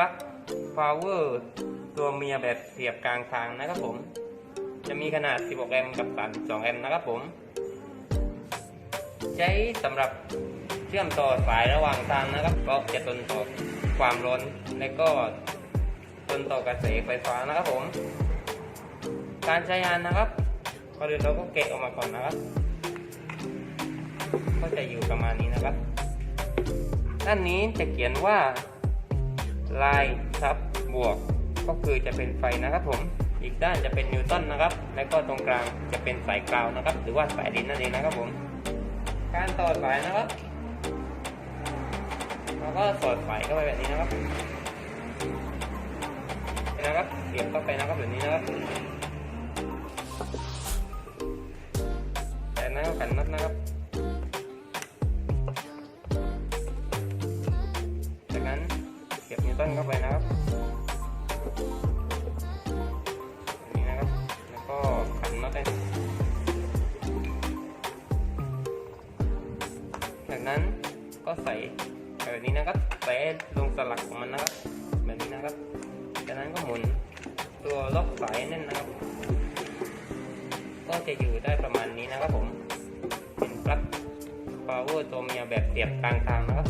ลั๊ก power ตัวเมียแบบเสียบกลางทางนะครับผม จะมีขนาด 16 แอมป์กับ 32 แอมป์นะครับผม ใช้สำหรับเชื่อมต่อสายระหว่างทางนะครับเพราะจะทนต่อความร้อนและก็ทนต่อกระแสไฟฟ้านะครับผม การใช้งานนะครับก่อนอื่นเราก็เกะออกมาก่อนนะครับ ก็จะอยู่ประมาณนี้นะครับ ด้านนี้จะเขียนว่า ลายทับบวก ก็คือจะเป็นไฟนะครับผม อีกด้านจะเป็นนิวตันนะครับ แล้วก็ตรงกลางจะเป็นสายกราวนะครับ หรือว่าสายดินนั่นเองนะครับผม การต่อสายนะครับเราก็สอดสายเข้าไปแบบนี้นะครับนะครับเสียบเข้าไปนะครับแบบนี้นะครับจากนั้นก็ขันน็อตนะครับจากนั้น ตันเข้าไปนะครับแบบนี้นะครับ แล้วก็ขันน็อตได้จากนั้นก็ใส่แบบนี้นะครับ ใส่ลงสลักของมันนะครับ แบบนี้นะครับ จากนั้นก็หมุนตัวล็อกสายแน่นนะครับ ก็จะอยู่ได้ประมาณนี้นะครับผม เป็นปลั๊ก power ตัวเมียแบบเสียบกลางทางนะครับ